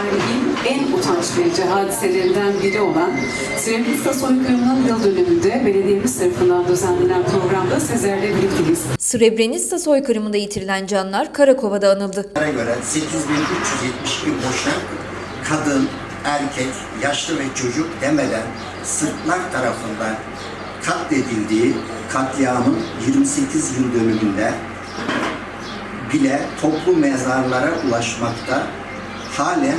tarihin en utanç verici hadiselerinden biri olan Srebrenica soykırımının yıl dönümünde belediyemiz tarafından düzenlenen programda sizlerle birlikteyiz. Srebrenica soykırımında yitirilen canlar Karakova'da anıldı. Göre 8372 boşnak kadın, erkek, yaşlı ve çocuk demeden Sırplar tarafından katledildiği katliamın 28 yıl dönümünde bile toplu mezarlara ulaşmakta. Halen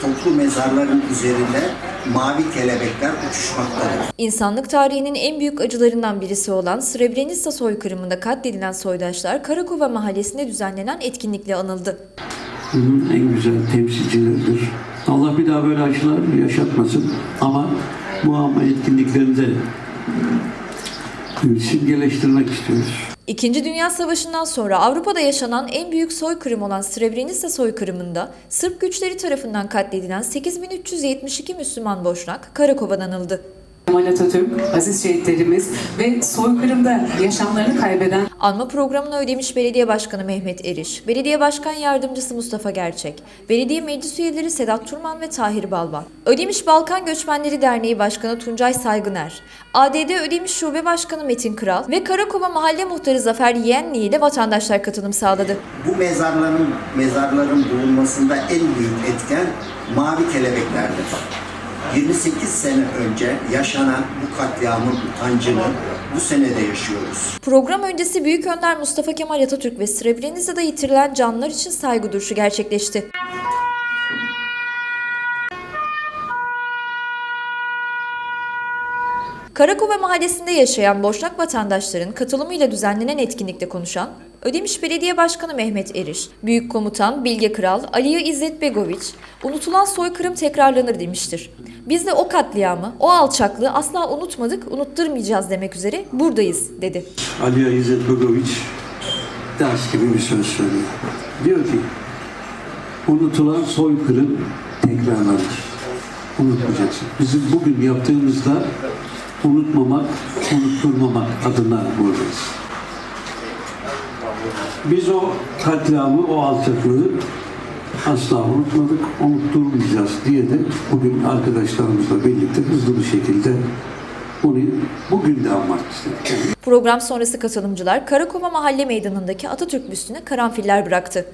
toplu mezarların üzerinde mavi kelebekler uçuşmaktadır. İnsanlık tarihinin en büyük acılarından birisi olan Srebrenica soykırımında katledilen soydaşlar Karakova mahallesinde düzenlenen etkinlikle anıldı. bunun en güzel temsilcileridir. Allah bir daha böyle acılar yaşatmasın ama bu ama etkinliklerinde simgeleştirmek istiyoruz. İkinci Dünya Savaşı'ndan sonra Avrupa'da yaşanan en büyük soykırım olan Srebrenica soykırımında Sırp güçleri tarafından katledilen 8372 Müslüman Boşnak Karakova'dan anıldı. Kemal Atatürk, aziz şehitlerimiz ve soykırımda yaşamlarını kaybeden Anma programını ödemiş Belediye Başkanı Mehmet Eriş, Belediye Başkan Yardımcısı Mustafa Gerçek, Belediye Meclis Üyeleri Sedat Turman ve Tahir Balban, Ödemiş Balkan Göçmenleri Derneği Başkanı Tuncay Saygıner, ADD Ödemiş Şube Başkanı Metin Kral ve Karakova Mahalle Muhtarı Zafer Yeğenli ile vatandaşlar katılım sağladı. Bu mezarların mezarların bulunmasında en büyük etken mavi kelebeklerdir. 28 sene önce yaşanan bu katliamın utancını bu senede yaşıyoruz. Program öncesi Büyük Önder Mustafa Kemal Atatürk ve Srebrenica'da yitirilen canlar için saygı duruşu gerçekleşti. Karakova mahallesinde yaşayan Boşnak vatandaşların katılımıyla düzenlenen etkinlikte konuşan Ödemiş Belediye Başkanı Mehmet Eriş, Büyük Komutan Bilge Kral Aliye İzzet Begoviç, unutulan soykırım tekrarlanır demiştir. Biz de o katliamı, o alçaklığı asla unutmadık, unutturmayacağız demek üzere buradayız dedi. Ali İzzet Begoviç ders gibi bir söz söylüyor. Diyor ki unutulan soykırım tekrarlanır. Unutmayacaksın. Bizim bugün yaptığımızda unutmamak, unutturmamak adına buradayız. Biz o katliamı, o alçaklığı asla unutmadık, unutturmayacağız diye de bugün arkadaşlarımızla birlikte hızlı bir şekilde bunu bugün de anmak istedim. Program sonrası katılımcılar Karakova Mahalle Meydanı'ndaki Atatürk büstüne karanfiller bıraktı.